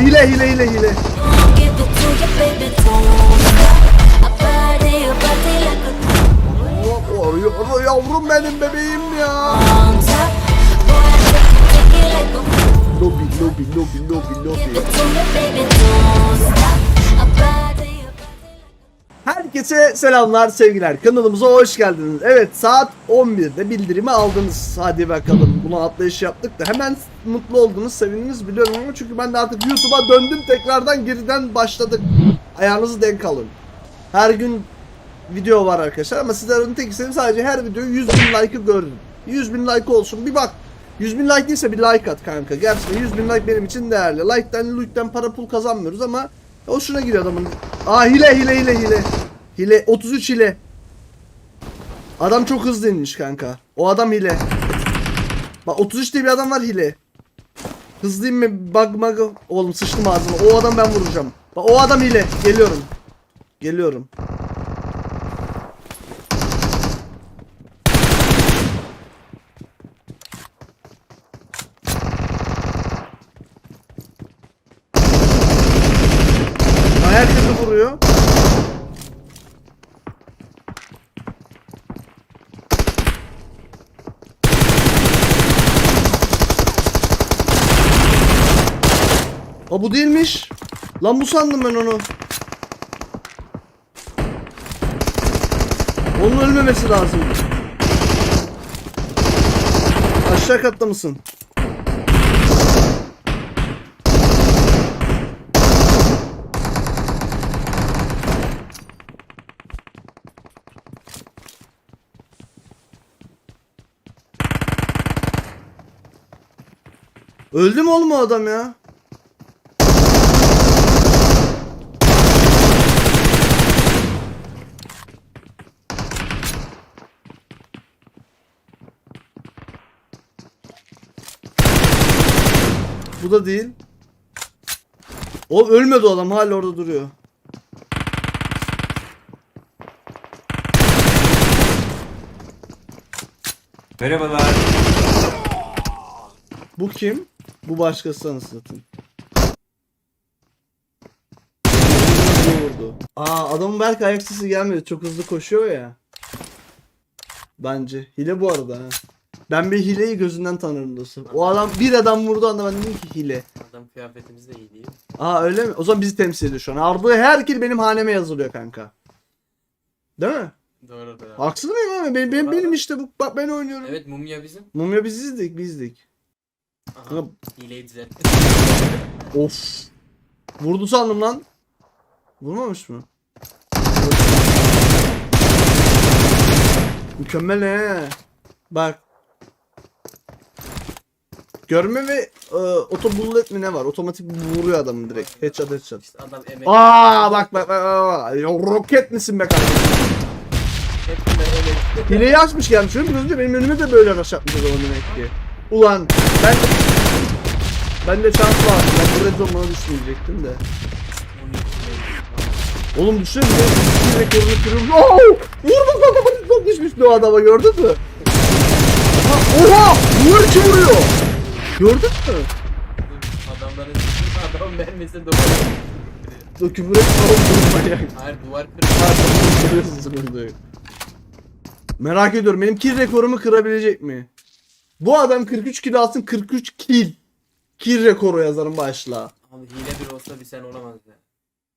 Hile hile hile hile. Oh, yavrum benim bebeğim ya. Lobi lobi lobi lobi lobi. Herkese selamlar sevgiler kanalımıza hoş geldiniz. Evet saat 11'de bildirimi aldınız. Hadi bakalım buna atlayış yaptık da hemen mutlu oldunuz sevindiniz biliyorum ama çünkü ben de artık YouTube'a döndüm tekrardan geriden başladık. Ayağınızı denk alın. Her gün video var arkadaşlar ama sizlerin tek isteğim sadece her videoyu 100 bin like'ı görün. 100 bin like olsun bir bak. 100 bin like değilse bir like at kanka. Gerçekten 100 bin like benim için değerli. Like'tan like'ten para pul kazanmıyoruz ama hoşuna gidiyor adamın. Aa hile hile hile hile. Hile 33 hile. Adam çok hızlı inmiş kanka. O adam hile. Bak 33 diye bir adam var hile. Hızlı inme bug bug. Oğlum sıçtım ağzıma. O adam ben vuracağım. Bak o adam hile. Geliyorum. Geliyorum. Herkesi vuruyor. Aa bu değilmiş. Lan bu sandım ben onu. Onun ölmemesi lazım. Aşağı katta mısın? Öldü mü oğlum o adam ya? Bu da değil. O ölmedi o adam hala orada duruyor. Merhabalar. Bu kim? Bu başkası anasını vurdu. Aa adamın belki ayak sesi gelmedi. Çok hızlı koşuyor ya. Bence. Hile bu arada ha. Ben bir hileyi gözünden tanırım dostum. O adam bir adam vurdu anda ben dedim ki hile. Adam kıyafetimiz de iyi değil. Aa öyle mi? O zaman bizi temsil ediyor şu an. Arda her kill benim haneme yazılıyor kanka. Değil mi? Doğru da. Haksız mıyım abi? Benim, benim, benim işte bu. Bak ben oynuyorum. Evet mumya bizim. Mumya bizizdik bizdik. Aha. Ama- Hileyi düzeltti. Of. Vurdu sandım lan. Vurmamış mı? Mükemmel he. Bak. Görme ve e, bullet mi ne var? Otomatik vuruyor adamı direkt. Headshot headshot. İşte adam emek. Aa bak bak bak. bak. Ya, roket misin be kardeşim? De. Hileyi açmış gelmiş. Şöyle biraz önce benim önüme de böyle rush atmış o zaman demek ki. Ulan ben ben de şans var. Ben bu red zone bana düşmeyecektim de. Oğlum düşünsene bir de bir rekorunu kırıyorum. Oo! Vurdum kafamı çok düşmüştü o adama gördün mü? Oha! Duvar içi vuruyor. Gördün mü? Adamların adam mermisi duvar. O küfür et durma ya. Hayır duvar kırıyor. Kırıyorsun yok. Merak ediyorum benim kill rekorumu kırabilecek mi? Bu adam 43 kill alsın 43 kill. Kill rekoru yazarım başla. Abi hile bir olsa bir sen olamaz ya.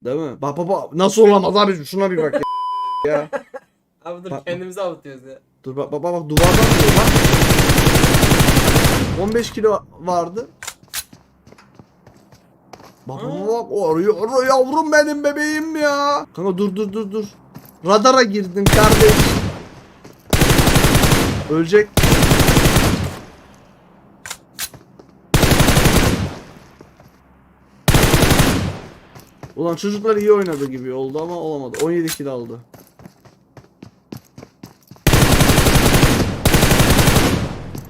Değil mi? Bak bak bak nasıl olamaz abi şuna bir bak ya. ya. Abi dur Bak- kendimizi avutuyoruz ya. Dur bak bak bak duvardan bak. 15 kilo vardı. Bak bak arıyor arıyor yavrum benim bebeğim ya. Kanka dur dur dur dur. Radara girdin kardeş. Ölecek. Ulan çocuklar iyi oynadı gibi oldu ama olamadı. 17 kill aldı.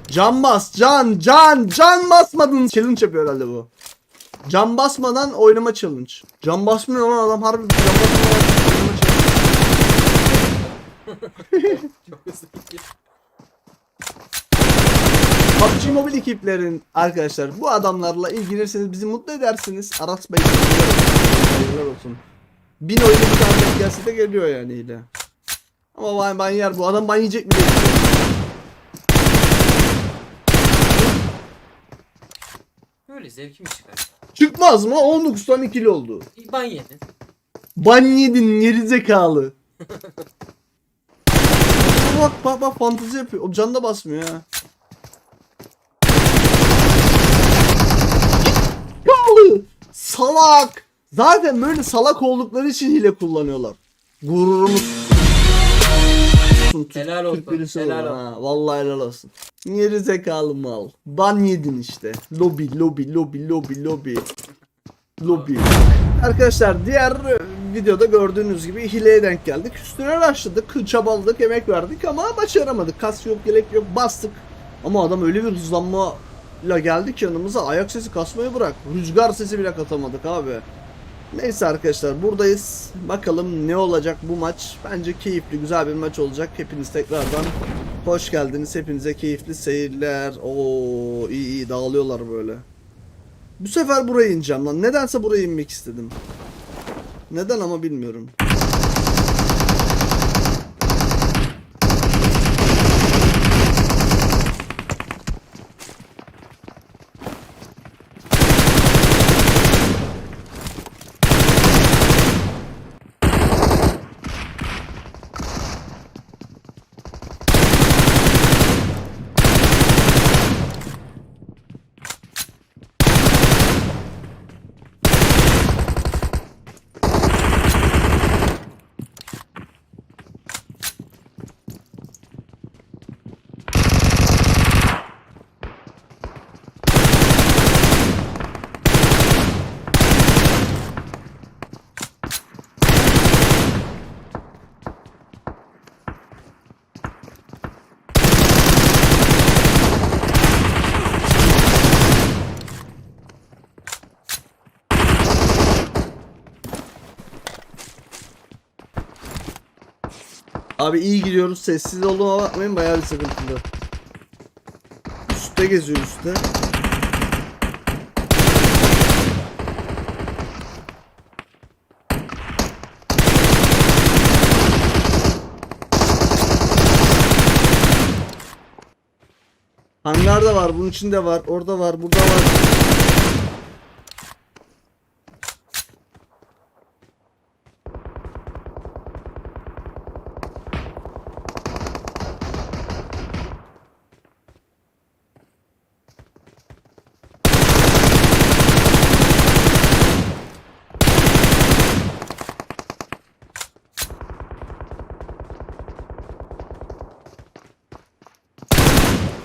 Can bas, can, can, can basmadın. Challenge yapıyor herhalde bu. Can basmadan oynama challenge. Can basmıyor lan adam harbi can basmadan oynama. PUBG Mobile ekiplerin arkadaşlar bu adamlarla ilgilenirseniz bizi mutlu edersiniz. Aras Bey hayırlar olsun. Bin oyunu bir tane gelse de geliyor yani yine. Ama ban, ban yer bu adam ban yiyecek mi Böyle zevki mi çıkar? Çıkmaz mı? 19 tane ikili oldu. Ban yedin. Ban yedin geri zekalı. bak bak bak fantezi yapıyor. O can da basmıyor ha. Zekalı. Salak. Zaten böyle salak oldukları için hile kullanıyorlar. Gururumuz. Türk- Helal Türk olsun, birisi helal ha. Vallahi helal olsun. Geri zekalı mal. Ban yedin işte. Lobi lobi lobi lobi lobi. Lobi. Arkadaşlar diğer videoda gördüğünüz gibi hileye denk geldik. Üstüne başladık, çabaladık, emek verdik ama başaramadık. Kas yok, gerek yok, bastık. Ama adam öyle bir hızlanmayla geldi ki yanımıza ayak sesi kasmayı bırak. Rüzgar sesi bile katamadık abi. Neyse arkadaşlar buradayız. Bakalım ne olacak bu maç. Bence keyifli, güzel bir maç olacak. Hepiniz tekrardan hoş geldiniz. Hepinize keyifli seyirler. Oo iyi iyi dağılıyorlar böyle. Bu sefer buraya ineceğim lan. Nedense buraya inmek istedim. Neden ama bilmiyorum. Abi iyi gidiyoruz. Sessiz olduğuma bakmayın. Bayağı bir sıkıntılı. Üste geziyor üstte. Hangarda var, bunun içinde var, orada var, burada var.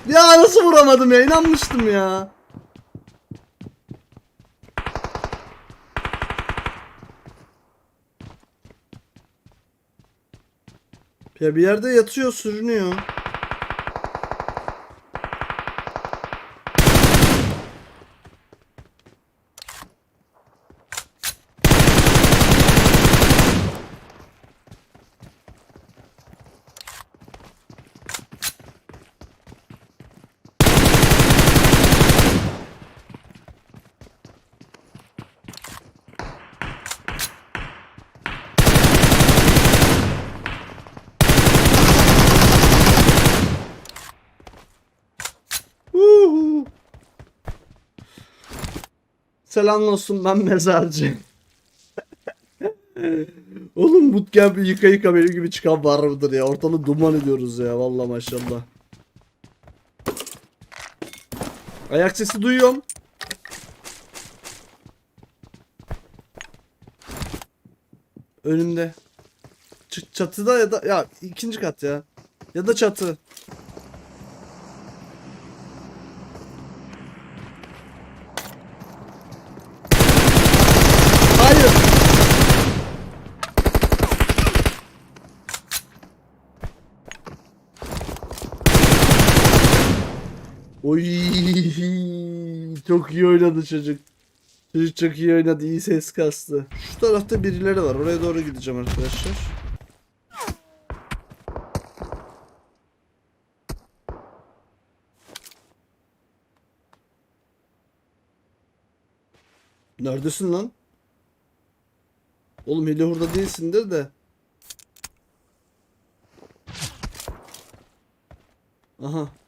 Ya nasıl vuramadım ya? İnanmıştım ya. Ya bir yerde yatıyor, sürünüyor. Selam olsun ben mezarcı. Oğlum bootcamp yıka yıka benim gibi çıkan var mıdır ya? Ortalığı duman ediyoruz ya vallahi maşallah. Ayak sesi duyuyorum. Önümde. Ç- çatıda ya da ya ikinci kat ya. Ya da çatı. Çok iyi oynadı çocuk. Çocuk çok iyi oynadı. iyi ses kastı. Şu tarafta birileri var. Oraya doğru gideceğim arkadaşlar. Neredesin lan? Oğlum hile hurda değilsindir de. Aha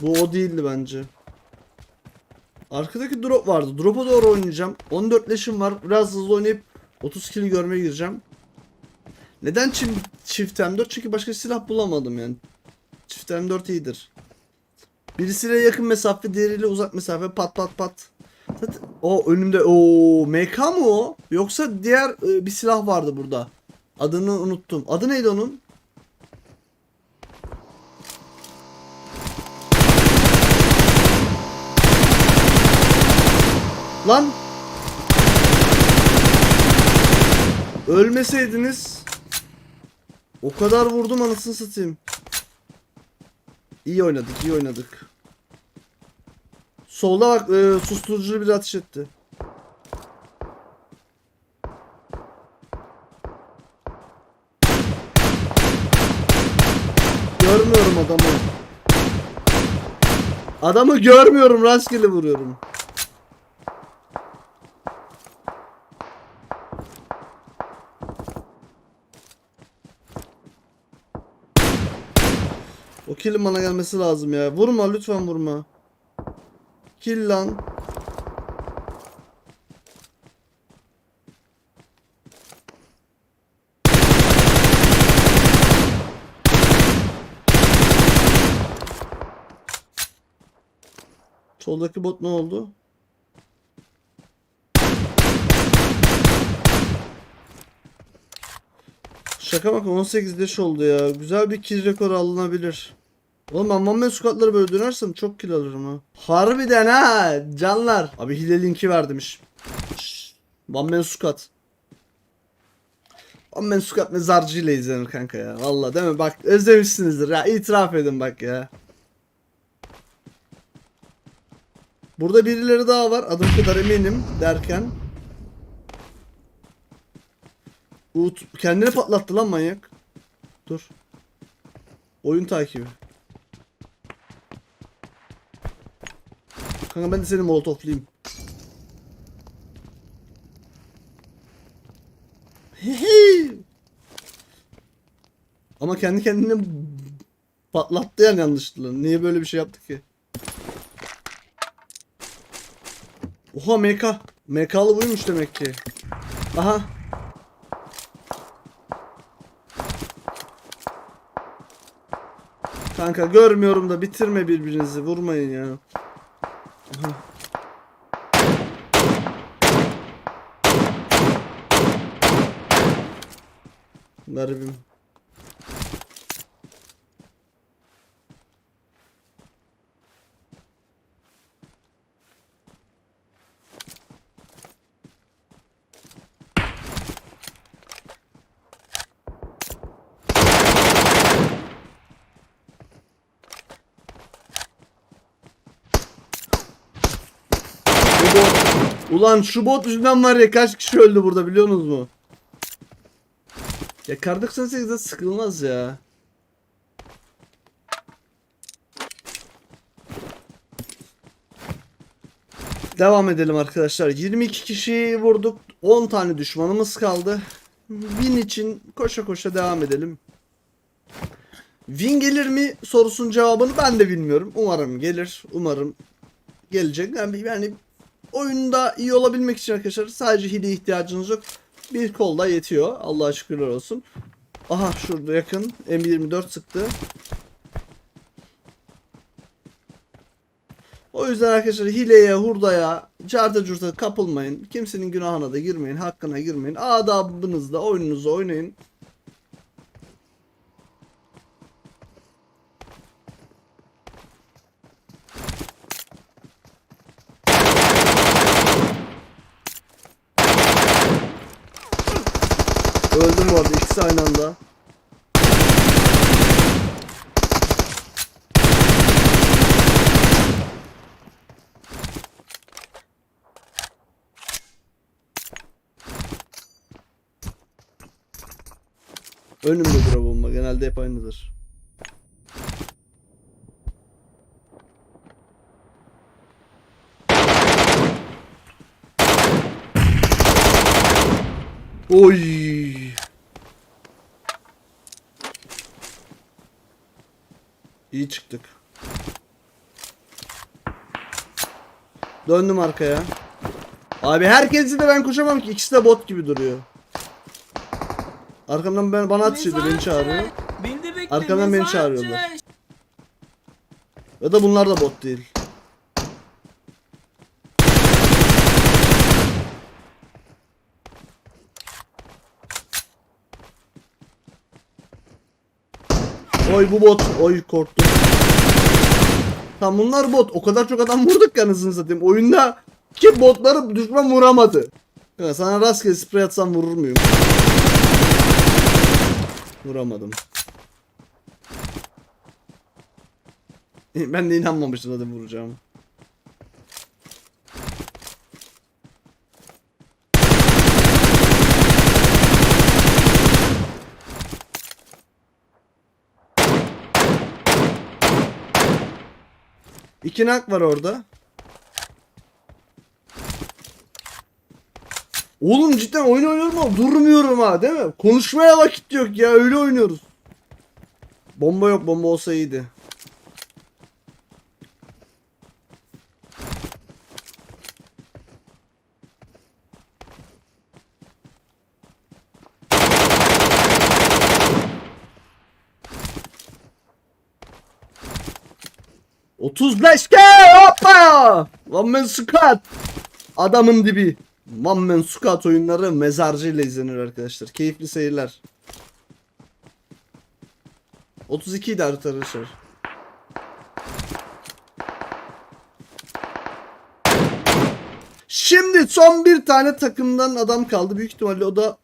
Bu o değildi bence. Arkadaki drop vardı. Drop'a doğru oynayacağım. 14 leşim var. Biraz hızlı oynayıp 30 kill görmeye gireceğim. Neden çift, çift M4? Çünkü başka silah bulamadım yani. Çift M4 iyidir. Birisiyle yakın mesafe, diğeriyle uzak mesafe. Pat pat pat. O önümde o MK mı o? Yoksa diğer e, bir silah vardı burada. Adını unuttum. Adı neydi onun? Lan! Ölmeseydiniz o kadar vurdum anasını satayım. İyi oynadık, iyi oynadık. Solda bak e, susturucu bir ateş etti. Görmüyorum adamı. Adamı görmüyorum, rastgele vuruyorum. O killin bana gelmesi lazım ya. Vurma lütfen vurma. Kill lan. Soldaki bot ne oldu? Şaka bak 18 leş oldu ya. Güzel bir kill rekoru alınabilir. Oğlum ben One Man Squad'ları böyle dönersem çok kill alırım ha. Harbiden ha canlar. Abi hile linki ver demiş. Şşş, One Squad. One Squad mezarcı ile izlenir kanka ya. Valla değil mi? Bak özlemişsinizdir ya. itiraf edin bak ya. Burada birileri daha var. Adım kadar eminim derken. Ut kendini patlattı lan manyak. Dur. Oyun takibi. Kanka ben de seni molotoflayayım. Ama kendi kendini patlattı yani yanlışlıkla. Niye böyle bir şey yaptı ki? Oha MK. MK'lı buymuş demek ki. Aha. Kanka görmüyorum da bitirme birbirinizi. Vurmayın ya. Aha. Garibim. Bu bot- Ulan şu bot yüzünden var ya kaç kişi öldü burada biliyorsunuz mu? Ya kar 98'de sıkılmaz ya. Devam edelim arkadaşlar. 22 kişiyi vurduk. 10 tane düşmanımız kaldı. Win için koşa koşa devam edelim. Win gelir mi sorusunun cevabını ben de bilmiyorum. Umarım gelir. Umarım gelecek. Yani, yani oyunda iyi olabilmek için arkadaşlar sadece hile ihtiyacınız yok. Bir kol da yetiyor. Allah'a şükürler olsun. Aha şurada yakın. M24 sıktı. O yüzden arkadaşlar hileye, hurdaya, carta curta kapılmayın. Kimsenin günahına da girmeyin, hakkına girmeyin. Adabınızla oyununuzu oynayın. bu arada ikisi aynı anda. Önümde dura bomba. Genelde hep aynıdır. Oy. İyi çıktık. Döndüm arkaya. Abi herkesi de ben koşamam ki. İkisi de bot gibi duruyor. Arkamdan ben bana atış ediyor, beni çağırıyor. Beni de bekle. Arkamdan beni çağırıyorlar. Ya da bunlar da bot değil. Oy bu bot. Oy korktum. Tamam bunlar bot. O kadar çok adam vurduk ki anasını satayım. Oyunda ki botları düşman vuramadı. Ya sana rastgele sprey atsam vurur muyum? Vuramadım. Ben de inanmamıştım zaten vuracağım. İki nak var orada. Oğlum cidden oyun oynuyorum ama durmuyorum ha değil mi? Konuşmaya vakit yok ya öyle oynuyoruz. Bomba yok bomba olsa iyiydi. Otuz leşke hoppa! One man squad. Adamın dibi. One man squad oyunları mezarcı ile izlenir arkadaşlar. Keyifli seyirler. 32 idi arkadaşlar. Şimdi son bir tane takımdan adam kaldı. Büyük ihtimalle o da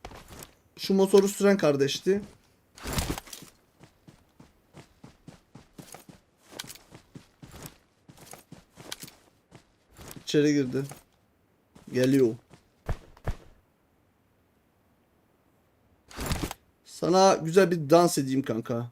şu motoru süren kardeşti. İçeri girdi. Geliyor. Sana güzel bir dans edeyim kanka.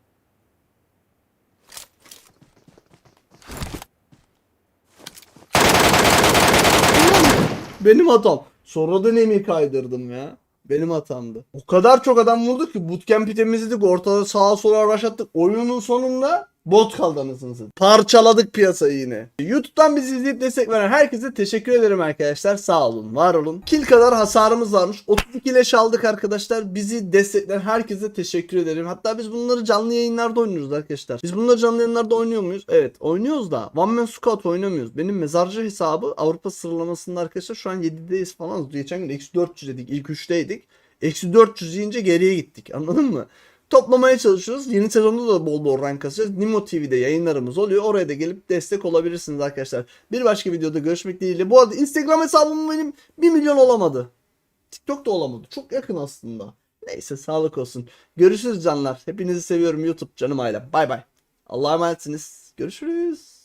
Benim hatam. Sonradan emi kaydırdım ya. Benim hatamdı. O kadar çok adam vurdu ki bootcamp'i temizledik. Ortada sağa sola başlattık. Oyunun sonunda bot kaldı anasını. Parçaladık piyasayı yine. YouTube'dan bizi izleyip destek veren herkese teşekkür ederim arkadaşlar. Sağ olun, var olun. Kill kadar hasarımız varmış. 32 leş aldık arkadaşlar. Bizi destekleyen herkese teşekkür ederim. Hatta biz bunları canlı yayınlarda oynuyoruz arkadaşlar. Biz bunları canlı yayınlarda oynuyor muyuz? Evet oynuyoruz da One Man Squad oynamıyoruz. Benim mezarcı hesabı Avrupa sıralamasında arkadaşlar şu an 7'deyiz falan. Geçen gün eksi 400 dedik. İlk 3'teydik. Eksi 400 yiyince geriye gittik. Anladın mı? Toplamaya çalışıyoruz. Yeni sezonda da bol bol rank kasacağız. Nimo TV'de yayınlarımız oluyor. Oraya da gelip destek olabilirsiniz arkadaşlar. Bir başka videoda görüşmek dileğiyle. Bu arada Instagram hesabım benim 1 milyon olamadı. TikTok da olamadı. Çok yakın aslında. Neyse sağlık olsun. Görüşürüz canlar. Hepinizi seviyorum YouTube canım ailem. Bay bay. Allah'a emanetsiniz. Görüşürüz.